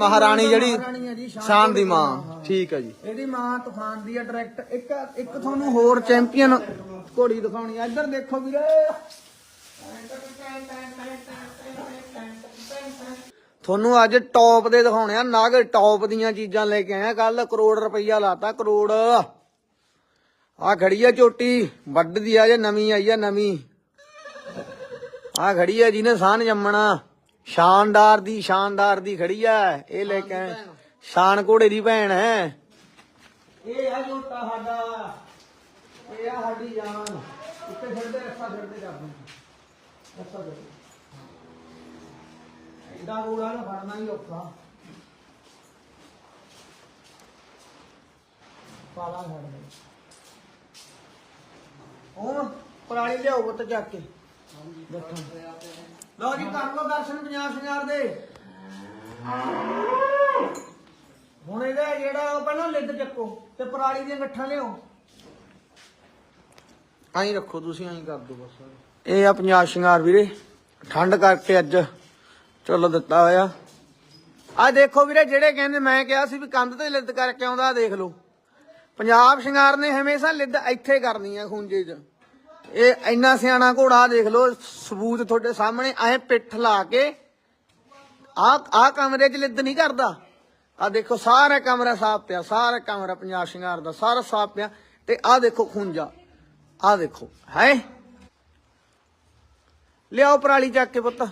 ਮਹਾਰਾਣੀ ਜਿਹੜੀ ਮਹਾਰਾਣੀ ਆ ਜੀ, ਸ਼ਾਨ ਸ਼ਾਨ ਦੀ ਮਾਂ। ਹਾਂ। ਠੀਕ ਹੈ ਜੀ। ਇਹਦੀ ਮਾਂ ਤੂਫਾਨ ਦੀ ਡਾਇਰੈਕਟ ਇੱਕ ਇੱਕ ਤੁਹਾਨੂੰ ਹੋਰ ਚੈਂਪੀਅਨ ਘੋੜੀ ਦਿਖਾਉਣੀ ਆ। ਇੱਧਰ ਦੇਖੋ ਵੀਰੇ। ਤੁਹਾਨੂੰ ਅੱਜ ਟੌਪ ਦੇ ਦਿਖਾਉਣੇ ਆ। ਨਗ ਟੌਪ ਦੀਆਂ ਚੀਜ਼ਾਂ ਲੈ ਕੇ ਆਇਆ ਕੱਲ ਕਰੋੜ ਰੁਪਈਆ ਲਾਤਾ ਕਰੋੜ। ਆ ਖੜੀ ਆ ਝੋਟੀ ਵੱਡਦੀ ਆ ਜੇ ਨਵੀਂ ਆਈ ਆ ਨਵੀਂ। ਆ ਖੜੀ ਆ ਜਿਹਨੇ ਸਾਨ ਜੰਮਣਾ। ਸ਼ਾਨਦਾਰ ਦੀ ਸ਼ਾਨਦਾਰ ਦੀ ਖੜੀ ਆ ਇਹ ਲੈ ਕੇ ਆਏ। ਸ਼ਾਨ ਘੋੜੇ ਦੀ ਭੈਣ ਹੈ। ਇਹ ਆ ਝੋਟਾ ਸਾਡਾ। ਇਹ ਆ ਸਾਡੀ ਜਾਨ। ਉੱਤੇ ਛੱਡਦੇ ਰੱਸਾ ਛੱਡਦੇ ਕਰਦੇ। ਰੱਸਾ ਛੱਡਦੇ ਐਡਾ ਗੋਲਾ ਨੂੰ ਫੜਨਾ ਹੀ ਔਖਾ। ਪਾਲਾ ਛੱਡ ਦੇ। ਪਰਾਲੀ ਲਿਆਓ ਪੁੱਤ ਚੱਕ ਕੇ। ਲਓ ਜੀ ਕਰ ਲਓ ਦਰਸ਼ਨ ਪੰਜਾਬ ਸ਼ਿੰਗਾਰ ਦੇ। ਹੁਣ ਇਹਦਾ ਜਿਹੜਾ ਉਹ ਪਹਿਲਾਂ ਲਿੱਦ ਚੱਕੋ ਤੇ ਪਰਾਲੀ ਦੀਆਂ ਗੱਠਾਂ ਲਿਆਓ। ਐਂ ਰੱਖੋ ਤੁਸੀਂ ਐਂ ਕਰ ਦਿਓ ਬਸ। ਇਹ ਆ ਪੰਜਾਬ ਸ਼ਿੰਗਾਰ ਵੀਰੇ ਠੰਡ ਕਰਕੇ ਅੱਜ ਚਲੋ ਦਿੱਤਾ ਹੋਇਆ। ਆ ਦੇਖੋ ਵੀਰੇ ਜਿਹੜੇ ਕਹਿੰਦੇ ਮੈਂ ਕਿਹਾ ਸੀ ਵੀ ਕੰਧ ਤੇ ਲਿੱਦ ਕਰਕੇ ਆਉਂਦਾ ਦੇਖ ਲਓ। ਪੰਜਾਬ ਸ਼ਿੰਗਾਰ ਨੇ ਹਮੇਸ਼ਾ ਲਿੱਦ ਇੱਥੇ ਕਰਨੀ ਆ ਖੂੰਜੇ 'ਚ। ਇਹ ਇੰਨਾ ਸਿਆਣਾ ਘੋੜਾ ਦੇਖ ਲਓ ਸਬੂਤ ਤੁਹਾਡੇ ਸਾਹਮਣੇ ਐ ਪਿੱਠ ਲਾ ਕੇ। ਆ ਆ ਕਮਰੇ 'ਚ ਲਿੱਦ ਨਹੀਂ ਕਰਦਾ। ਆ ਦੇਖੋ ਸਾਰਾ ਕਮਰਾ ਸਾਫ਼ ਪਿਆ ਸਾਰਾ ਕਮਰਾ ਪੰਜਾਬ ਸ਼ਿੰਗਾਰ ਦਾ ਸਾਰਾ ਸਾਫ਼ ਪਿਆ। ਤੇ ਆ ਦੇਖੋ ਖੂੰਜਾ ਆ ਦੇਖੋ ਹੈ? ਲਿਆਓ ਪਰਾਲੀ ਚੱਕ ਕੇ ਪੁੱਤ।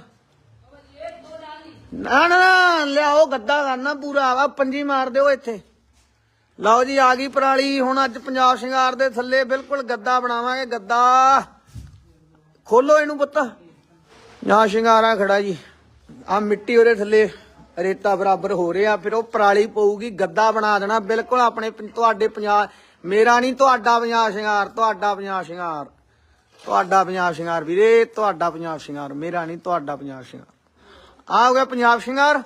ਨਾ ਨਾ ਨਾ, ਲਿਆਓ ਗੱਦਾ ਕਰਨਾ ਪੂਰਾ ਆ ਪੰਜੀ ਮਾਰ ਦਿਓ ਇੱਥੇ। ਲਓ ਜੀ, ਆ ਗਈ ਪਰਾਲੀ। ਹੁਣ ਅੱਜ ਪੰਜਾਬ ਸ਼ਿੰਗਾਰ ਦੇ ਥੱਲੇ ਬਿਲਕੁਲ ਗੱਦਾ ਬਣਾਵਾਂਗੇ, ਗੱਦਾ। ਖੋਲੋ ਇਹਨੂੰ ਪੁੱਤ। ਜਾਂ ਸ਼ਿੰਗਾਰਾ ਖੜਾ ਜੀ। ਆ ਮਿੱਟੀ ਉਹਦੇ ਥੱਲੇ, ਰੇਤਾ ਬਰਾਬਰ ਹੋ ਰਿਹਾ। ਫਿਰ ਉਹ ਪਰਾਲੀ ਪਊਗੀ, ਗੱਦਾ ਬਣਾ ਦੇਣਾ। ਬਿਲਕੁਲ ਆਪਣੇ ਤੁਹਾਡੇ ਪੰਜਾਬ, ਮੇਰਾ ਨਹੀਂ, ਤੁਹਾਡਾ ਪੰਜਾਬ ਸ਼ਿੰਗਾਰ, ਤੁਹਾਡਾ ਪੰਜਾਬ ਸ਼ਿੰਗਾਰ। ਤੁਹਾਡਾ ਪੰਜਾਬ ਸ਼ਿੰਗਾਰ ਵੀਰੇ, ਤੁਹਾਡਾ ਪੰਜਾਬ ਸ਼ਿੰਗਾਰ। ਮੇਰਾ ਨਹੀਂ, ਤੁਹਾਡਾ ਪੰਜਾਬ ਸ਼ਿੰਗਾਰ। ਆ ਹੋ ਗਿਆ ਪੰਜਾਬ ਸ਼ਿੰਗਾਰ।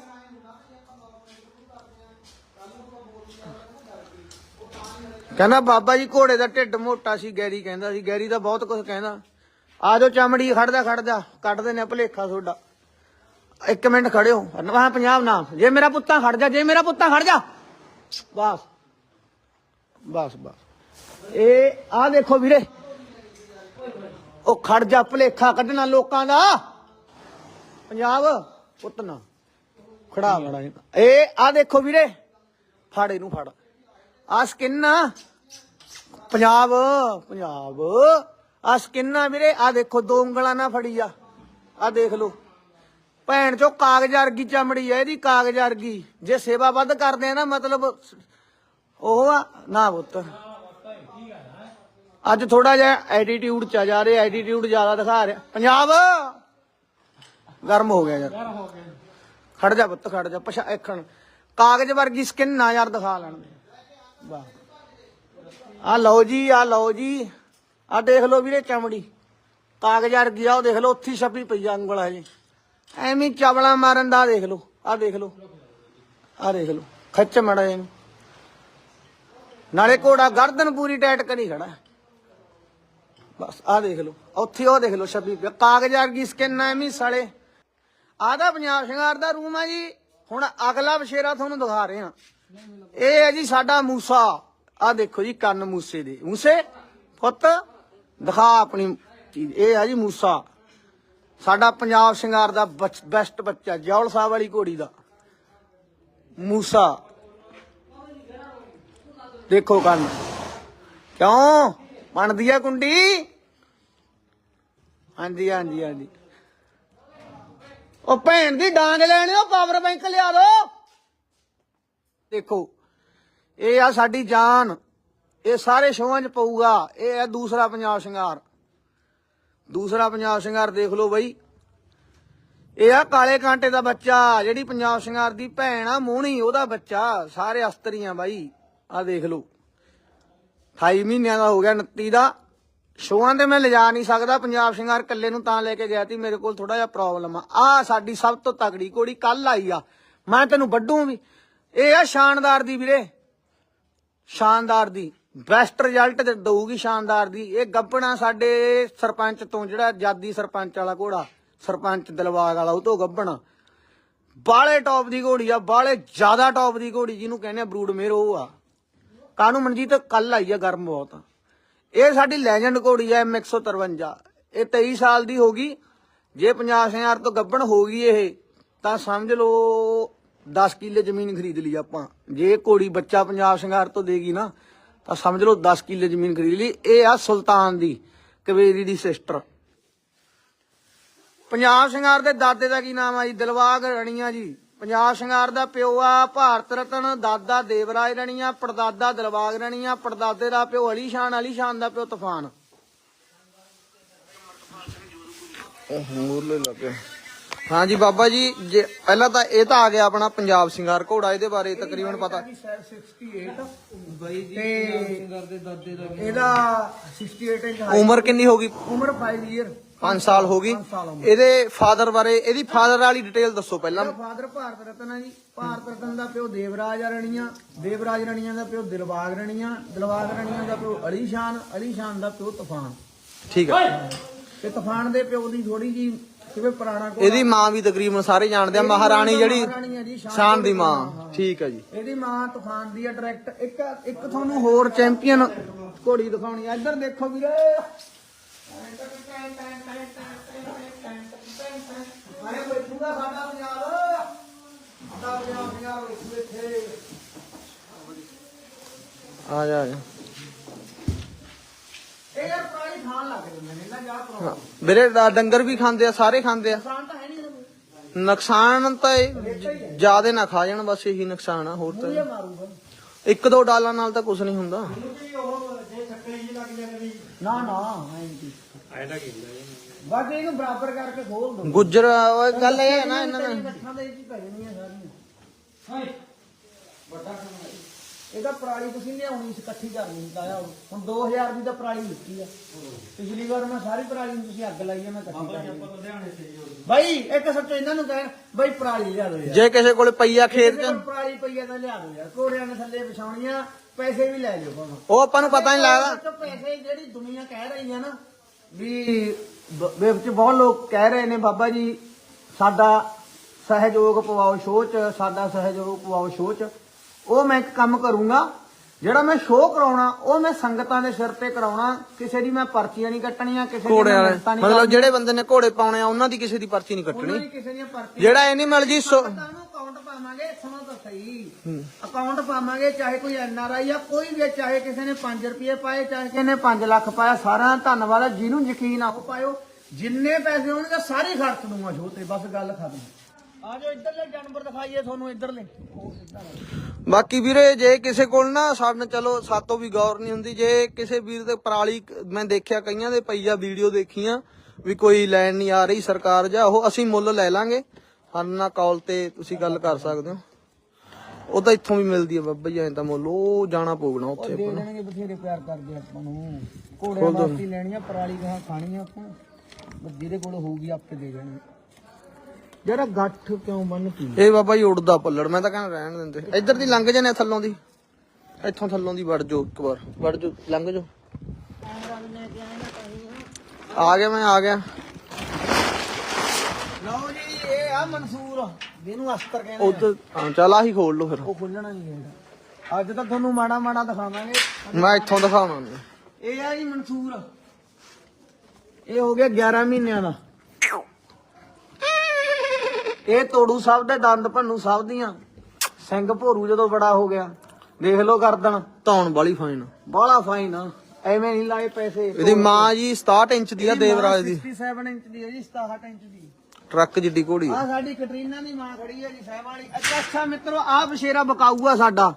ਕਹਿੰਦਾ, ਬਾਬਾ ਜੀ, ਘੋੜੇ ਦਾ ਢਿੱਡ ਮੋਟਾ ਸੀ, ਗੈਰੀ ਕਹਿੰਦਾ ਸੀ। ਗੈਰੀ ਦਾ ਬਹੁਤ ਕੁਝ ਕਹਿੰਦਾ। ਆ ਜਾਓ ਚਮੜੀ ਖੜਦਾ ਖੜਦਾ ਕੱਢਦੇ ਨੇ ਭਲੇਖਾ ਤੁਹਾਡਾ। ਇੱਕ ਮਿੰਟ ਖੜਿਓ। ਨਵਾਂ ਪੰਜਾਬ ਨਾਮ ਜੇ ਮੇਰਾ ਪੁੱਤਾਂ ਖੜ ਜਾ, ਜੇ ਮੇਰਾ ਪੁੱਤਾਂ ਖੜ ਜਾ। ਬਸ। ਬਸ ਬਸ। ਇਹ ਆ ਦੇਖੋ ਵੀਰੇ। ਉਹ ਖੜ ਜਾ, ਭਲੇਖਾ ਕੱਢਣਾ ਲੋਕਾਂ ਦਾ। ਪੰਜਾਬ, ਪੁੱਤ ਖੜਾ ਖੜਾ ਇਹ ਆ ਦੇਖੋ ਵੀਰੇ। ਫੜ ਨੂੰ ਫੜ। ਆ। ਸਕਿਨ ਪੰਜਾਬ ਪੰਜਾਬ। ਆ ਸਕਿਨ ਵੀਰੇ ਆ ਦੇਖੋ, ਦੋ ਉਂਗਲਾਂ ਨਾਲ ਫੜੀ ਆ। ਆ ਦੇਖ ਲਓ। ਭੈਣ ਚੋ, ਕਾਗਜ਼ ਵਰਗੀ ਚਮੜੀ ਆ ਇਹਦੀ, ਕਾਗਜ਼ ਵਰਗੀ। ਜੇ ਸੇਵਾ ਵੱਧ ਕਰਦੇ ਆ ਨਾ, ਮਤਲਬ ਉਹ ਆ, ਨਾ ਪੁੱਤ। ਅੱਜ ਥੋੜਾ ਜਿਹਾ ਐਟੀਟਿਊਡ ਚ ਆ, ਜਾ ਰਿਹਾ ਐਟੀਟਿਊਡ ਜ਼ਿਆਦਾ ਦਿਖਾ ਰਿਹਾ। ਪੰਜਾਬ! ਗਰਮ ਹੋ ਗਿਆ ਯਾਰ। ਖੜ ਜਾ ਪੁੱਤ, ਖੜ ਜਾ। ਪਛਾ ਕਾਗਜ਼ ਵਰਗੀ ਸਕਿਨ ਨਾ ਯਾਰ ਦਿਖਾ ਲੈਣ ਦੇ। ਵਾਹ। ਆ ਲਓ ਜੀ ਆ ਲਓ ਜੀ। ਆ ਦੇਖ ਲਓ ਵੀਰੇ ਚਮੜੀ। ਕਾਗਜ਼ ਵਰਗੀ ਉਹ ਦੇਖ ਲਓ, ਉੱਥੇ ਛਪੀ ਪਈ ਆ ਉਂਗਲ ਹਜੇ ਐਵੇਂ ਹੀ ਮਾਰਨ ਦਾ ਦੇਖ ਲਓ ਆ ਦੇਖ ਲਓ। ਆ ਦੇਖ ਲਓ, ਖੱਚ ਮੜਾ ਇਹਨੂੰ। ਨਾਲੇ ਘੋੜਾ ਗਰਦਨ ਪੂਰੀ ਟਾਈਟ ਕਰੀ ਖੜਾ। ਬਸ ਆ ਦੇਖ ਲਓ, ਉੱਥੇ ਉਹ ਦੇਖ ਲਓ ਛਪੀ ਪਈ ਕਾਗਜ਼ ਵਰਗੀ ਸਕਿਨ ਐਵੇਂ ਹੀ ਸੜੇ ਆਹ ਪੰਜਾਬ ਸ਼ਿੰਗਾਰ ਦਾ ਰੂਮ ਆ ਜੀ। ਹੁਣ ਅਗਲਾ ਵਸ਼ੇਰਾ ਤੁਹਾਨੂੰ ਦਿਖਾ ਰਹੇ। ਹਾਂ ਇਹ ਹੈ ਜੀ ਸਾਡਾ ਮੂਸਾ। ਆ ਦੇਖੋ ਜੀ ਕੰਨ ਮੂਸੇ ਦੇ। ਮੂਸੇ, ਪੁੱਤ, ਦਿਖਾ ਆਪਣੀ ਚੀਜ਼। ਇਹ ਆ ਜੀ ਮੂਸਾ। ਸਾਡਾ ਪੰਜਾਬ ਸ਼ਿੰਗਾਰ ਦਾ ਬੈਸਟ ਬੱਚਾ ਜੌਲ ਸਾਹਿਬ ਵਾਲੀ ਘੋੜੀ ਦਾ। ਮੂਸਾ। ਦੇਖੋ ਕੰਨ। ਕਿਉਂ? ਬਣਦੀ ਆ ਕੁੰਡੀ? ਹਾਂਜੀ ਹਾਂਜੀ ਹਾਂਜੀ। ਉਹ ਭੈਣ ਦੀ ਡਾਂਗ ਲੈਣੀ, ਉਹ ਪਾਵਰ ਬੈਂਕ ਲਿਆ ਦੋ ਦੇਖੋ। ਇਹ ਆ ਸਾਡੀ ਜਾਨ। ਇਹ ਸਾਰੇ ਸ਼ੋਆਂ 'ਚ ਪਊਗਾ। ਇਹ ਆ ਦੂਸਰਾ ਪੰਜਾਬ ਸ਼ਿੰਗਾਰ। ਦੂਸਰਾ ਪੰਜਾਬ ਸ਼ਿੰਗਾਰ ਦੇਖ ਲਓ ਬਈ। ਇਹ ਆ ਕਾਲੇ ਕਾਂਟੇ ਦਾ ਬੱਚਾ, ਜਿਹੜੀ ਪੰਜਾਬ ਸ਼ਿੰਗਾਰ ਦੀ ਭੈਣ ਆ ਮੋਹਣੀ ਉਹਦਾ ਬੱਚਾ। ਸਾਰੇ ਅਸਤਰੀਆਂ ਬਾਈ। ਆ ਦੇਖ ਲਓ। 28 ਮਹੀਨਿਆਂ ਦਾ ਹੋ ਗਿਆ 29 ਦਾ। ਸ਼ੋਆਂ ਤੇ ਮੈਂ ਲਿਜਾ ਨਹੀਂ ਸਕਦਾ। ਪੰਜਾਬ ਸ਼ਿੰਗਾਰ ਇਕੱਲੇ ਨੂੰ ਤਾਂ ਲੈ ਕੇ ਗਿਆ ਸੀ। ਮੇਰੇ ਕੋਲ ਥੋੜਾ ਜਿਹਾ ਪ੍ਰੋਬਲਮ ਆ। ਆ ਸਾਡੀ ਸਭ ਤੋਂ ਤਗੜੀ ਕੋੜੀ ਕੱਲ ਆਈ ਆ। ਮੈਂ ਤੈਨੂੰ ਵੱਡੂ ਵੀ। ਇਹ ਆ ਸ਼ਾਨਦਾਰ ਦੀ ਵੀਰੇ। ਸ਼ਾਨਦਾਰ ਦੀ ਬੈਸਟ ਰਿਜ਼ਲਟ ਦਊਗੀ ਸ਼ਾਨਦਾਰ ਦੀ। ਇਹ ਗੱਬਣਾ ਸਾਡੇ ਸਰਪੰਚ ਤੋਂ ਜਿਹੜਾ ਜਾਦੀ ਸਰਪੰਚ ਵਾਲਾ ਘੋੜਾ, ਸਰਪੰਚ ਦਿਲਬਾਗ ਵਾਲਾ, ਉਹ ਤੋਂ ਗੱਬਣਾ ਬਾਲੇ ਟੌਪ ਦੀ ਘੋੜੀ ਆ ਬਾਲੇ ਜ਼ਿਆਦਾ ਟੌਪ ਦੀ ਘੋੜੀ, ਜਿਹਨੂੰ ਕਹਿੰਦੇ ਆ ਬਰੂਡ ਮੇਰ ਉਹ ਆ। ਕਾਨੂੰ ਮਨਜੀਤ? ਕੱਲ ਆਈ ਆ ਗਰਮ ਬਹੁਤ। ਇਹ ਸਾਡੀ ਲੈਜੈਂਡ ਘੋੜੀ ਆ M153 ਇਹ 23 ਸਾਲ ਦੀ ਹੋ ਗਈ। ਜੇ 50000 ਤੋਂ ਗੱਬਣ ਹੋ ਗਈ ਇਹ, ਤਾਂ ਸਮਝ ਲਓ 10 ਕਿੱਲੇ ਜ਼ਮੀਨ ਖਰੀਦ ਲਈ ਆਪਾਂ। ਜੇ ਘੋੜੀ ਬੱਚਾ ਪੰਜਾਬ ਸ਼ਿੰਗਾਰ ਤੋਂ ਦੇਗੀ ਨਾ, ਤਾਂ ਸਮਝ ਲਓ 10 ਕਿੱਲੇ ਜ਼ਮੀਨ ਖਰੀਦ ਲਈ। ਇਹ ਆ ਸੁਲਤਾਨ ਦੀ ਕਵੇਰੀ ਦੀ ਸਿਸਟਰ। ਪੰਜਾਬ ਸ਼ਿੰਗਾਰ ਦੇ ਦਾਦੇ ਦਾ ਕੀ ਨਾਮ ਆ ਜੀ? ਦਿਲਵਾਗ ਰਣੀਆਂ ਜੀ। ਪੰਜਾਬ ਸ਼ਿੰਗਾਰ ਦਾ ਪਿਓ ਆ ਭਾਰਤ ਰਤਨ, ਦਾਦਾ ਦੇਵਰਾਜ ਰਣੀਆਂ, ਪੜਦਾਦਾ ਦਿਲਵਾਗ ਰਣੀਆਂ, ਪੜਦਾਦੇ ਦਾ ਪਿਓ ਅਲੀ ਸ਼ਾਨ ਅਲੀ ਸ਼ਾਨ ਦਾ ਪਿਓ ਤੂਫਾਨ। ਮੂਰਲੇ ਲੱਗੇ ਹਾਂਜੀ ਬਾਬਾ ਜੀ ਜੇ ਪਹਿਲਾਂ ਤਾਂ ਇਹ ਤਾਂ ਆ ਗਿਆ ਆਪਣਾ ਪੰਜਾਬ ਸ਼ਿੰਗਾਰ ਘੋੜਾ ਇਹਦੇ ਬਾਰੇ ਤਕਰੀਬਨ ਪਤਾ। 68 ਬਾਈ ਜੀ ਤੇ ਸਿੰਗਰ ਦੇ ਦਾਦੇ ਦਾ ਇਹਦਾ 68 ਇੰਚ height, ਉਮਰ ਕਿੰਨੀ ਹੋ ਗਈ? ਉਮਰ 5 ਇਅਰ 5 ਸਾਲ ਹੋ ਗਈ। ਪੰਜ ਸਾਲ ਉਮਰ। ਇਹਦੇ ਫਾਦਰ ਬਾਰੇ ਇਹਦੀ ਫਾਦਰ ਵਾਲੀ ਡਿਟੇਲ ਦੱਸੋ ਪਹਿਲਾਂ। ਇਹਦਾ ਫਾਦਰ ਭਾਰਤ ਰਤਨ ਹੈ ਜੀ। ਭਾਰਤ ਰਤਨ ਦਾ ਪਿਓ ਦੇਵਰਾਜ ਰਣੀਆਂ ਦੇਵਰਾਜ ਰਣੀਆਂ ਦਾ ਪਿਓ ਦਿਲਬਾਗ ਰਣੀਆਂ ਦਿਲਬਾਗ ਰਣੀਆਂ ਦਾ ਪਿਓ ਅਲੀ ਸ਼ਾਨ ਅਲੀ ਸ਼ਾਨ ਦਾ ਪਿਓ ਤੂਫਾਨ। ਠੀਕ ਹੈ ਤੇ ਤੂਫਾਨ ਦੇ ਪਿਓ ਦੀ ਥੋੜੀ ਜੀ ਕਿਵੇਂ ਪੁਰਾਣਾ ਘੋੜਾ- ਇਹਦੀ ਮਾਂ ਵੀ ਤਕਰੀਬਨ ਸਾਰੇ ਜਾਣਦੇ ਆ ਮਹਾਰਾਣੀ ਜਿਹੜੀ ਜੀ, ਸ਼ਾਨ ਸ਼ਾਨ ਦੀ ਮਾਂ। ਠੀਕ ਹੈ ਜੀ। ਇਹਦੀ ਮਾਂ ਤੂਫਾਨ ਦੀ ਹੈ ਡਾਇਰੈਕਟ ਇੱਕ ਇੱਕ ਤੁਹਾਨੂੰ ਹੋਰ ਚੈਂਪੀਅਨ ਘੋੜੀ ਦਿਖਾਉਣੀ ਆ। ਇੱਧਰ ਦੇਖੋ ਵੀਰੇ। ਅਰੇ ਬੈਠੂਗਾ ਸਾਡਾ ਪੰਜਾਬ। ਸਾਡਾ ਪੰਜਾਬ ਪੰਜਾਬ ਬੈਠੂ ਇੱਥੇ। ਆ ਜਾ ਆ ਜਾ। ਇਹ ਯਾਰ ਪੁਰਾਣੀ ਖਾਣ ਲੱਗ ਜਾਂਦੇ ਨੇ ਨਾ ਜਾ ਹਾਂ, ਪੁਰਾਣਾ ਵੀਰੇ ਡ- ਡੰਗਰ ਵੀ ਖਾਂਦੇ ਆ ਸਾਰੇ ਖਾਂਦੇ ਆ। ਨੁਕਸਾਨ ਤਾਂ ਹੈ ਨਹੀਂ ਇਹਨੂੰ ਨੁਕਸਾਨ ਤਾਂ ਇਹ ਜਿਆਦੇ ਨਾ ਖਾ ਜਾਣ ਬਸ ਇਹੀ ਨੁਕਸਾਨ ਆ ਹੋਰ ਤਾਂ ਮਾਰੂਗਾ ਇੱਕ ਦੋ ਡਾਲਾਂ ਨਾਲ ਤਾਂ ਕੁਝ ਨਹੀਂ ਹੁੰਦਾ। ਨਾ ਨਾ ਐਂ ਕੀ ਐਂਦਾ ਕੀ ਬਾਕੀ ਇਹਨੂੰ ਬਰਾਬਰ ਕਰਕੇ ਖੋਲ ਦੋ। ਗੁੱਜਰ ਉਹ ਗੱਲ ਇਹ ਹੈ ਨਾ ਇਹਨਾਂ ਦਾ। ਇਕੱਠਾਂ ਦੇ ਵਿੱਚ ਹੀ ਪੈ ਜਾਣੀਆਂ ਸਾਰੀਆਂ। ਵੱਡਾ ਕੰਮ ਹੈ। ਇਹਦਾ ਪਰਾਲੀ ਤੁਸੀਂ ਲਿਆਉਣੀ ਸੀ ਇਕੱਠੀ ਕਰਨੀ ਸੀ ਤਾਇਆ ਹੁਣ 2000 ਦੀ ਤਾਂ ਪਰਾਲੀ ਲਿੱਤੀ ਆ। ਪਿਛਲੀ ਵਾਰ ਮੈਂ ਸਾਰੀ ਪਰਾਲੀ ਨੂੰ ਤੁਸੀਂ ਅੱਗ ਲਾਈ ਆ ਮੈਂ ਇਕੱਠੀ ਕਰਨੀ ਬਾਈ ਇੱਕ ਸੱਚ ਇਹਨਾਂ ਨੂੰ ਕਹਿ ਬਾਈ ਪਰਾਲੀ ਲਿਆ ਦੋ ਯਾਰ। ਜੇ ਕਿਸੇ ਕੋਲੇ ਪਈਆ ਖੇਤ ਚ ਪਰਾਲੀ ਪਈਆ ਤਾਂ ਲਿਆ ਦੋ ਯਾਰ। ਘੋੜਿਆਂ ਨੇ ਥੱਲੇ ਵਿਛਾਉਣੀਆਂ ਪੈਸੇ ਵੀ ਲੈ ਲਿਓ ਭਾਵੇਂ। ਉਹ ਆਪਾਂ ਨੂੰ ਪਤਾ ਨਹੀਂ ਲੱਗਦਾ। ਪੈਸੇ ਜਿਹੜੀ ਦੁਨੀਆ ਕਹਿ ਰਹੀ ਹੈ ਨਾ ਵੀ ਬ- ਵਿੱਚ ਬਹੁਤ ਲੋਕ ਕਹਿ ਰਹੇ ਨੇ ਬਾਬਾ ਜੀ ਸਾਡਾ ਸਹਿਯੋਗ ਪਵਾਓ ਸ਼ੋਅ ਚ ਸਾਡਾ ਸਹਿਯੋਗ ਪਵਾਓ ਸ਼ੋਅ ਚ। ਉਹ ਮੈਂ ਇੱਕ ਕੰਮ ਕਰੂੰਗਾ ਜਿਹੜਾ ਮੈਂ ਸ਼ੋਅ ਕਰਾਉਣਾ ਉਹ ਮੈਂ ਸੰਗਤਾਂ ਦੇ ਸਿਰ ਤੇ ਕਰਾਉਣਾ ਕਿਸੇ ਦੀ ਮੈਂ ਪਰਚੀਆਂ ਨਹੀਂ ਕੱਟਣੀਆਂ ਕਿਸੇ ਦੀ ਘੋੜੇ ਮੈਂ ਵਾਲੇ। ਮਿੰਨਤਾਂ ਨਹੀਂ ਮਤਲਬ ਜਿਹੜੇ ਬੰਦੇ ਨੇ ਘੋੜੇ ਪਾਉਣੇ ਆ ਉਹਨਾਂ ਦੀ ਕਿਸੇ ਦੀ ਪਰਚੀ ਨਹੀਂ ਉਹਨਾਂ ਦੀ ਕੱਟਣੀ ਕਿਸੇ ਦੀਆਂ ਪਰਚੀਆਂ ਜਿਹੜਾ ਐਨੀਮਲ ਜੀ ਸੋ- ਆਪਾਂ ਨੂੰ ਅਕਾਊਂਟ ਪਾਵਾਂਗੇ ਸੁਣੋ ਤਾਂ ਸਹੀ। ਅਕਾਊਂਟ ਪਾਵਾਂਗੇ ਚਾਹੇ ਕੋਈ ਐਨ ਆਰ ਆਈ ਆ ਕੋਈ ਵੀ ਆ, ਚਾਹੇ ਕਿਸੇ ਨੇ 5 ਰੁਪਏ ਪਾਏ ਚਾਹੇ ਕਿਸੇ ਨੇ 5 ਲੱਖ ਪਾਇਆ ਸਾਰਿਆਂ ਦਾ ਧੰਨਵਾਦ ਆ ਜਿਹਨੂੰ ਯਕੀਨ ਆ ਉਹ ਪਾਇਓ। ਜਿੰਨੇ ਪੈਸੇ ਹੋਣਗੇ ਸਾਰੇ ਖਰਚ ਦੂੰਗਾ ਸ਼ੋਅ ਤੇ ਬਸ ਗੱਲ ਖਤਮ। ਆ ਜਾਓ ਇੱਧਰਲੇ ਜਾਨਵਰ ਦਿਖਾਈਏ ਤੁਹਾਨੂੰ ਇੱਧਰਲੇ। ਬਾਕੀ ਵੀਰੇ ਜੇ ਕਿਸੇ ਕੋਲ ਨਾ ਸਾਡੇ ਚਲੋ ਸਾਤੋਂ ਵੀ ਗੌਰ ਨਹੀਂ ਹੁੰਦੀ। ਜੇ ਕਿਸੇ ਵੀਰ ਦੇ ਪਰਾਲੀ ਮੈਂ ਦੇਖਿਆ ਕਈਆਂ ਦੇ ਪਈਆ ਵੀਡੀਓ ਦੇਖੀਆਂ ਵੀ ਕੋਈ ਲੈਣ ਨਹੀਂ ਆ ਰਹੀ ਸਰਕਾਰ ਜਾਂ ਉਹ ਅਸੀਂ ਮੁੱਲ ਲੈ ਲਾਂਗੇ। ਸਾਡੇ ਨਾਲ ਕਾਲ ਤੇ ਤੁਸੀਂ ਗੱਲ ਕਰ ਸਕਦੇ ਹੋ। ਉਹ ਤਾਂ ਇੱਥੋਂ ਵੀ ਮਿਲਦੀ ਹੈ ਬੱਬਾ ਜੀ ਐਂ ਤਾਂ ਮੁੱਲ ਉਹ ਜਾਣਾ ਪਊਗਾ ਉੱਥੇ ਦੇ ਆਪਾਂ ਨੂੰ। ਦੇਣਗੇ ਬਥੇਰੇ ਪਿਆਰ ਕਰਦੇ ਆਪਾਂ ਨੂੰ। ਘੋੜਿਆਂ ਵਾਸਤੇ ਲੈਣੀਆਂ ਪਰਾਲੀ ਗਾਹਾਂ ਖਾਣੀਆਂ ਆਪਾਂ। ਬਸ ਜਿਹਦੇ ਕੋਲ ਹੋਊਗੀ ਆਪੇ ਦੇ ਦੇਣਗੇ। ਜਿਹੜਾ ਗੱਠ ਕਿਉਂ ਬੰਨਤੀ ਇਹ ਬਾਬਾ ਜੀ ਉੜਦਾ ਪੱਲੜ ਮੈਂ ਤਾਂ ਕਹਿੰਦਾ ਰਹਿਣ ਦਿੰਦੇ। ਇੱਧਰ ਦੀ ਲੰਘ ਜਾਣੇ ਥੱਲੋਂ ਦੀ। ਇੱਥੋਂ ਥੱਲੋਂ ਦੀ ਵੜ ਜਾਓ ਇੱਕ ਵਾਰ ਵੜ ਜਾਓ ਲੰਘ ਜਾਓ। ਆ ਗਿਆ ਮੈਂ ਆ ਗਿਆ। ਲਓ ਜੀ ਇਹ ਆ ਮਨਸੂਰ ਜਿਹਨੂੰ ਅਸਤਰ ਕਹਿੰਦੇ ਆ। ਉਧਰ ਹਾਂ ਚੱਲ ਆਹੀ ਖੋਲ ਲਓ ਫਿਰ। ਉਹ ਖੁੱਲਣਾ ਨਹੀਂ ਚਾਹੀਦਾ ਅੱਜ ਤਾਂ ਤੁਹਾਨੂੰ ਮਾੜਾ ਮਾੜਾ ਦਿਖਾਵਾਂਗੇ। ਮੈਂ ਇੱਥੋਂ ਨਹੀਂ ਇਹ ਆ ਜੀ ਮਨਸੂਰ। ਇਹ ਹੋ ਗਿਆ 11 ਮਹੀਨਿਆਂ ਦਾ। ਇਹ ਤੋੜੂ ਸਾਹਿਬ ਦੇ ਦੰਦ ਭੰਨੂ ਸਾਹਿਬ ਦੀਆਂ ਸਿੰਘ ਭੋਰੂ ਜਦੋਂ ਬੜਾ ਹੋ ਗਿਆ ਦੇਖ ਲਓ ਗਰਦਨ ਧੌਣ ਵਾਲੀ ਫਾਈਨ ਬਾਹਲਾ ਫਾਈਨ ਆ ਐਵੇਂ ਨਹੀਂ ਲਾਏ ਪੈਸੇ ਇਹਦੀ ਮਾਂ ਜੀ 67 ਇੰਚ ਦੀ ਆ ਦੇਵਰਾਜ ਦੀ 67 ਇੰਚ ਦੀ ਹੈ ਜੀ 67 ਇੰਚ ਦੀ ਟਰੱਕ ਜਿੱਡੀ ਘੋੜੀ ਆ ਆ ਸਾਡੀ ਕਟਰੀਨਾ ਦੀ ਮਾਂ ਖੜੀ ਹੈ ਜੀ ਸਾਹਿਬ ਵਾਲੀ ਅੱਛਾ ਅੱਛਾ ਮਿੱਤਰੋ ਆ ਬਸ਼ੇਰਾ ਬਕਾਊ ਆ ਸਾਡਾ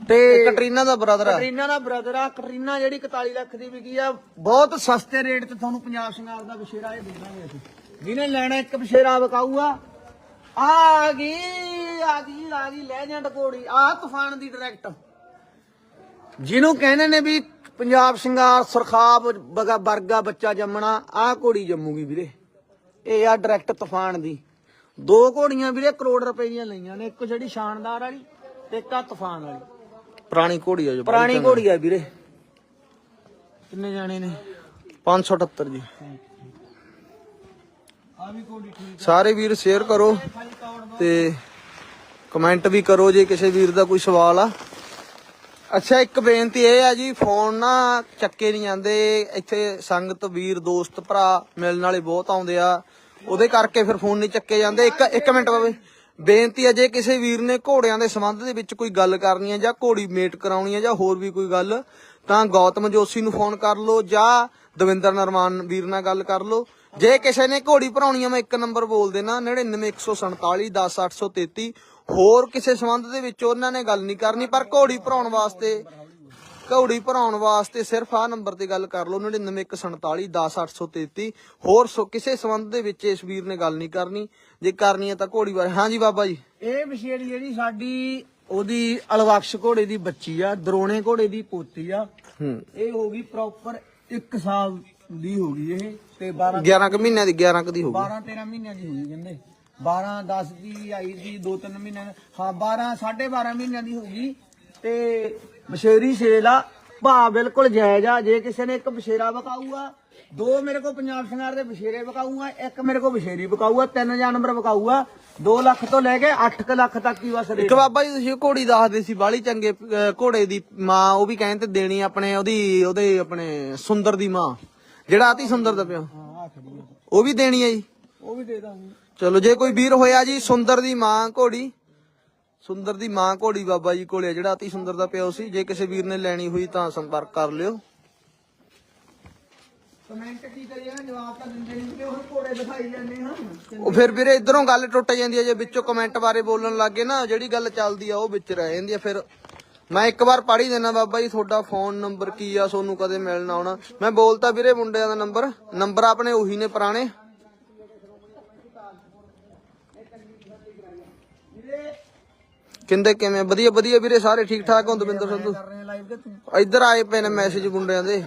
ਤੇ ਇਹ ਕਟਰੀਨਾ ਦਾ ਬ੍ਰਦਰ ਆ ਕਟਰੀਨਾ ਦਾ ਬ੍ਰਦਰ ਆ ਕਟਰੀਨਾ ਜਿਹੜੀ 41 ਲੱਖ ਦੀ ਵਿਕੀ ਆ ਬਹੁਤ ਸਸਤੇ ਰੇਟ ਤੇ ਤੁਹਾਨੂੰ ਪੰਜਾਬ ਸ਼ਿੰਗਾਰ ਦਾ ਬਸ਼ੇਰਾ ਇਹ ਦੇ ਦਾਂਗੇ ਅਸੀਂ ਜਿਹਨੇ ਲੈਣਾ ਇੱਕ ਬਸ਼ੇਰਾ ਬਕਾਊ ਆ ਆ ਗਈ ਆ ਗਈ ਆ ਗਈ ਲੈਜੈਂਡ ਘੋੜੀ ਆ ਤੂਫਾਨ ਦੀ ਡਾਇਰੈਕਟ ਜਿਹਨੂੰ ਕਹਿੰਦੇ ਨੇ ਵੀ ਪੰਜਾਬ ਸ਼ਿੰਗਾਰ ਸਰਖਾਬ ਬਗਾ ਵਰਗਾ ਬੱਚਾ ਜੰਮਣਾ ਆ ਘੋੜੀ ਜੰਮੂਗੀ ਵੀਰੇ। ਇਹ ਆ ਡਾਇਰੈਕਟ ਤੂਫਾਨ ਦੀ। ਦੋ ਘੋੜੀਆਂ ਵੀਰੇ ਕਰੋੜ ਰੁਪਏ ਦੀਆਂ ਲਈਆਂ ਨੇ ਇੱਕ ਜਿਹੜੀ ਸ਼ਾਨਦਾਰ ਵਾਲੀ ਤੇ ਇੱਕ ਆ ਤੂਫਾਨ ਵਾਲੀ। ਪੁਰਾਣੀ ਘੋੜੀ ਆ ਜੋ ਪੁਰਾਣੀ ਘੋੜੀ ਆ ਵੀਰੇ। ਕਿੰਨੇ ਜਾਣੇ ਨੇ? 578 ਜੀ। ਸਾਰੇ ਵੀਰ ਸ਼ੇਅਰ ਕਰੋ ਤੇ ਕਮੈਂਟ ਵੀ ਕਰੋ ਜੇ ਕਿਸੇ ਵੀਰ ਦਾ ਕੋਈ ਸਵਾਲ ਆ। ਅੱਛਾ, ਇੱਕ ਬੇਨਤੀ ਇਹ ਆ ਜੀ ਫੋਨ ਨਾ ਚੱਕੇ ਨਹੀਂ ਜਾਂਦੇ। ਇੱਥੇ ਸੰਗਤ, ਵੀਰ, ਦੋਸਤ, ਭਰਾ ਮਿਲਣ ਵਾਲੇ ਬਹੁਤ ਆਉਂਦੇ ਆ। ਉਹਦੇ ਕਰਕੇ ਫਿਰ ਫੋਨ ਨਹੀਂ ਚੱਕੇ ਜਾਂਦੇ। ਇੱਕ ਇੱਕ ਮਿੰਟ ਬਾਬੇ। ਬੇਨਤੀ ਹੈ ਜੇ ਕਿਸੇ ਵੀਰ ਨੇ ਘੋੜਿਆਂ ਦੇ ਸੰਬੰਧ ਦੇ ਵਿੱਚ ਕੋਈ ਗੱਲ ਕਰਨੀ ਹੈ ਜਾਂ ਘੋੜੀ ਮੇਟ ਕਰਾਉਣੀ ਹੈ ਜਾਂ ਹੋਰ ਵੀ ਕੋਈ ਗੱਲ, ਤਾਂ ਗੌਤਮ ਜੋਸ਼ੀ ਨੂੰ ਫੋਨ ਕਰ ਲਓ ਜਾਂ ਦਵਿੰਦਰ ਨਰਮਾਨ ਵੀਰ ਨਾਲ ਗੱਲ ਕਰ ਲਓ। ਜੇ ਕਿਸੇ ਨੇ ਘੋੜੀ ਭਰਾਉਣੀ ਹੈ ਮੈਂ ਇੱਕ ਨੰਬਰ ਬੋਲ ਦੇਣਾ 99147 10833 ਹੋਰ ਕਿਸੇ ਸੰਬੰਧ ਦੇ ਵਿੱਚ ਉਹਨਾਂ ਨੇ ਗੱਲ ਨਹੀਂ ਕਰਨੀ ਪਰ ਘੋੜੀ ਭਰਾਉਣ ਵਾਸਤੇ ਘੋੜੀ ਭਰਾਉਣ ਵਾਸਤੇ ਸਿਰਫ ਆ ਨੰਬਰ ਤੇ ਗੱਲ ਕਰ ਲਓ 99147 10833 ਹੋਰ ਕਿਸੇ ਸੰਬੰਧ ਦੇ ਵਿੱਚ ਇਸ ਵੀਰ ਨੇ ਗੱਲ ਨਹੀਂ ਕਰਨੀ ਜੇ ਕਰਨੀ ਹੈ ਤਾਂ ਘੋੜੀ ਬਾਰੇ। ਹਾਂਜੀ ਬਾਬਾ ਜੀ। ਇਹ ਵਿਸ਼ੇਰੀ ਜਿਹੜੀ ਸਾਡੀ ਉਹਦੀ ਅਲਵਕਸ਼ ਘੋੜੇ ਦੀ ਬੱਚੀ ਆ ਦਰੋਣੇ ਘੋੜੇ ਦੀ ਪੋਤੀ ਆ। ਇਹ ਹੋ ਗਈ ਪ੍ਰੋਪਰ 1 ਸਾਲ ਦੀ ਹੋ ਗਈ ਇਹ ਤੇ 12 11 ਕੁ ਮਹੀਨਿਆਂ ਦੀ 11 ਕੁ ਦੀ ਹੋਊਗੀ 12 13 ਮਹੀਨਿਆਂ ਦੀ ਹੋਈ ਕਹਿੰਦੇ। 12 10 ਦੀ ਆਈ ਦੀ 2 3 ਮਹੀਨਿਆਂ ਦੀ। ਹਾਂ 12 12.5 ਮਹੀਨਿਆਂ ਦੀ ਹੋਗੀ ਤੇ ਬਸ਼ੇਰੀ ਸੇਲ ਆ। ਭਾ ਬਿਲਕੁਲ ਜਾਇਜ਼ ਆ। ਜੇ ਕਿਸੇ ਨੇ ਇੱਕ ਬਸ਼ੇਰਾ ਵਿਕਾਊਗਾ ਦੋ ਮੇਰੇ ਕੋਲ ਪੰਜਾਬ ਸੰਗਾਰ ਦੇ ਬਸ਼ੇਰੇ ਵਿਕਾਊਗਾ ਇੱਕ ਮੇਰੇ ਕੋਲ ਬਸ਼ੇਰੀ ਵਿਕਾਊਗਾ ਤਿੰਨ ਜਾਨਵਰ ਵਿਕਾਊਗਾ 2 ਲੱਖ ਤੋਂ ਲੈ ਕੇ 8 ਲੱਖ ਤੱਕ ਹੀ ਬਸ ਇੱਕ ਰੇਟ ਬਾਬਾ ਜੀ ਤੁਸੀਂ ਉਹ ਘੋੜੀ ਦੱਸਦੇ ਸੀ ਬਾਲੀ ਚੰਗੇ ਅਹ, ਘੋੜੇ ਦੀ ਮਾਂ ਉਹ ਵੀ ਕਹਿੰਦੇ ਦੇਣੀ ਆਪਣੇ ਉਹਦੀ ਉਹਦੇ ਆਪਣੇ ਸੁੰਦਰ ਦੀ ਮਾਂ। ਜਿਹੜਾ ਅਤੀ ਸੁੰਦਰ ਦਾ ਪਿਓ? ਹਾਂ ਆ ਖੜੀ ਆ ਉਹ ਵੀ ਦੇਣੀ ਹੈ ਜੀ? ਉਹ ਵੀ ਦੇ ਦਾਂਗੇ ਚਲੋ ਜੇ ਕੋਈ ਵੀਰ ਹੋਇਆ ਜੀ ਸੁੰਦਰ ਦੀ ਮਾਂ ਘੋੜੀ ਸੁੰਦਰ ਦੀ ਮਾਂ ਘੋੜੀ ਬਾਬਾ ਜੀ ਕੋਲੇ ਆ, ਜਿਹੜਾ ਅਤੀ ਸੁੰਦਰ ਦਾ ਪਿਓ ਸੀ ਜੇ ਕਿਸੇ ਵੀਰ ਨੇ ਲੈਣੀ ਹੋਈ ਤਾਂ ਸੰਪਰਕ ਕਰ ਲਿਓ। ਕਮੈਂਟ ਕੀ ਕਰੀਏ ਨਾ ਜਵਾਬ ਤਾਂ ਦਿੰਦੇ ਨਹੀਂ ਕਿ ਉਹ ਘੋੜੇ ਦਿਖਾਈ ਜਾਂਦੇ ਹਾਂ ਉਹ ਫਿਰ ਵੀਰੇ ਇਧਰੋਂ ਗੱਲ ਟੁੱਟ ਜਾਂਦੀ ਹੈ ਜੇ ਵਿੱਚੋਂ ਕਮੈਂਟ ਬਾਰੇ ਬੋਲਣ ਲੱਗੇ ਨਾ ਜਿਹੜੀ ਗੱਲ ਚੱਲਦੀ ਆ ਉਹ ਵਿੱਚ ਰਹਿ ਜਾਂਦੀ ਆ ਫਿਰ ਮੈਂ ਇੱਕ ਵਾਰ ਪੜ੍ਹ ਹੀ ਦੇਣਾ ਬਾਬਾ ਜੀ, ਤੁਹਾਡਾ ਫੋਨ ਨੰਬਰ ਕੀ ਆ, ਤੁਹਾਨੂੰ ਕਦੇ ਮਿਲਣਾ ਆਉਣਾ। ਮੈਂ ਬੋਲਤਾ ਵੀਰੇ ਮੁੰਡਿਆਂ ਦਾ ਨੰਬਰ ਨੰਬਰ ਆਪਣੇ ਉਹੀ ਨੇ ਪੁਰਾਣੇ। ਕਿੰਦੇ ਕਿਵੇਂ? ਵਧੀਆ ਵਧੀਆ ਵੀਰੇ, ਸਾਰੇ ਠੀਕ ਠਾਕ ਹੋ, ਦਵਿੰਦਰ ਸੰਧੂ? ਇੱਧਰ ਆਏ ਪਏ ਨੇ ਮੈਸੇਜ ਮੁੰਡਿਆਂ ਦੇ।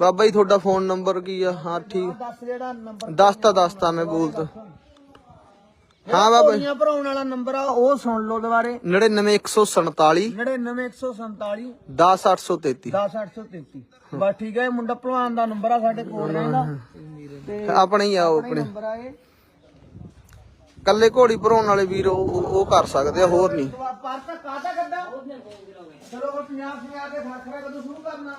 ਬਾਬਾ ਜੀ, ਤੁਹਾਡਾ ਫੋਨ ਨੰਬਰ ਕੀ ਆ? ਹਾਂ, ਠੀਕ। ਦੱਸ ਜਿਹੜਾ ਨੰਬਰ ਦੱਸਤਾ ਦੱਸਤਾ ਮੈਂ ਬੋਲਤਾ। ਹਾਂ ਬਾਬਾ ਜੀ। ਭਰਾਉਣ ਵਾਲਾ ਨੰਬਰ ਆ ਉਹ ਸੁਣ ਲਓ ਦੁਬਾਰੇ। 99147 99147 10833 10833 ਬਸ ਠੀਕ ਹੈ ਇਹ ਮੁੰਡਾ ਭਲਵਾਨ ਦਾ ਨੰਬਰ ਆ ਸਾਡੇ ਕੋਲ ਰਹਿੰਦਾ ਤੇ ਆਪਣੇ ਹੀ ਆਓ ਆਪਣੇ ਨੰਬਰ ਆ ਇਹ। ਕੱਲੇ ਘੋੜੀ ਭਰਾਉਣ ਵਾਲੇ ਵੀਰ ਉਹ ਉਹ- ਉਹ ਕਰ ਸਕਦੇ ਆ ਹੋਰ ਨਹੀਂ। ਪਰ ਤਾਂ ਕਾਹਦਾ ਕੱਢਾ ਚਲੋ ਉਹ ਪੰਜਾਬ ਪੰਜਾਬ ਦੇ ਖਾਖਰਾ ਕਦੋਂ ਸ਼ੁਰੂ ਕਰਨਾ।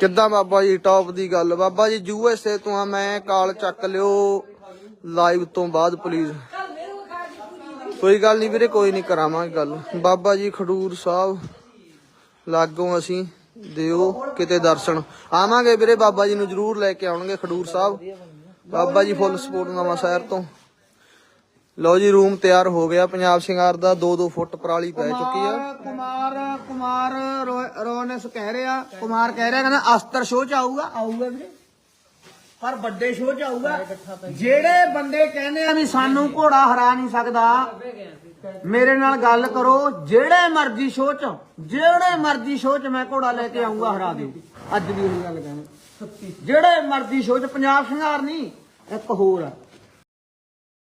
ਕਿੱਦਾਂ ਬਾਬਾ ਜੀ ਟੌਪ ਦੀ ਗੱਲ। ਬਾਬਾ ਜੀ ਯੂਐਸਏ ਤੋਂ ਆ ਮੈਂ ਕਾਲ ਚੱਕ ਲਿਓ। ਲਾਈਵ ਤੋਂ ਬਾਅਦ ਪਲੀਜ਼ ਕੋਈ ਗੱਲ ਨਹੀਂ ਵੀਰੇ ਕੋਈ ਨਹੀਂ ਕਰਾਵਾਂਗੇ ਗੱਲ। ਬਾਬਾ ਜੀ ਖਡੂਰ ਸਾਹਿਬ ਲਾਗੋਂ ਅਸੀਂ ਦਿਓ ਕਿਤੇ ਦਰਸ਼ਨ। ਆਵਾਂਗੇ ਵੀਰੇ ਬਾਬਾ ਜੀ ਨੂੰ ਜਰੂਰ ਲੈ ਕੇ ਆਉਣਗੇ ਖਡੂਰ ਸਾਹਿਬ। ਬਾਬਾ ਜੀ ਫੁੱਲ ਸਪੋਰਟ ਨਵਾਂ ਸ਼ਹਿਰ ਤੋਂ। ਲਓ ਜੀ ਰੂਮ ਤਿਆਰ ਹੋ ਗਿਆ। ਪੰਜਾਬ ਸ਼ਿੰਗਾਰ ਦਾ 2-2 ਫੁੱਟ ਪਰਾਲੀ ਪੈ ਚੁੱਕੀ ਆ। ਕੁਮਾਰ ਕੁਮਾਰ ਰੋਨਸ ਕਹਿ ਰਿਹਾ ਕੁਮਾਰ ਕਹਿ ਰਿਹਾ ਕਹਿੰਦਾ ਅਸਤਰ ਸ਼ੋਅ ਚ ਆਊਗਾ ਆਊਗਾ ਵੀਰੇ। ਪਰ ਵੱਡੇ ਸ਼ੋਅ ਚ ਆਊਗਾ। ਜਿਹੜੇ ਬੰਦੇ ਕਹਿੰਦੇ ਆ ਵੀ ਸਾਨੂੰ ਘੋੜਾ ਹਰਾ ਨਹੀਂ ਸਕਦਾ, ਮੇਰੇ ਨਾਲ ਗੱਲ ਕਰੋ, ਜਿਹੜੇ ਮਰਜ਼ੀ ਸ਼ੋਅ ਚ, ਜਿਹੜੇ ਮਰਜ਼ੀ ਸ਼ੋਅ ਚ ਮੈਂ ਘੋੜਾ ਲੈ ਕੇ ਆਊਂਗਾ, ਹਰਾ ਦਿਓ। ਅੱਜ ਵੀ ਉਹੀ ਗੱਲ ਕਹਿੰਦਾ ਜਿਹੜੇ ਮਰਜ਼ੀ ਸ਼ੋਅ ਚ, ਪੰਜਾਬ ਸ਼ਿੰਗਾਰ ਨਹੀਂ, ਇੱਕ ਹੋਰ ਆ।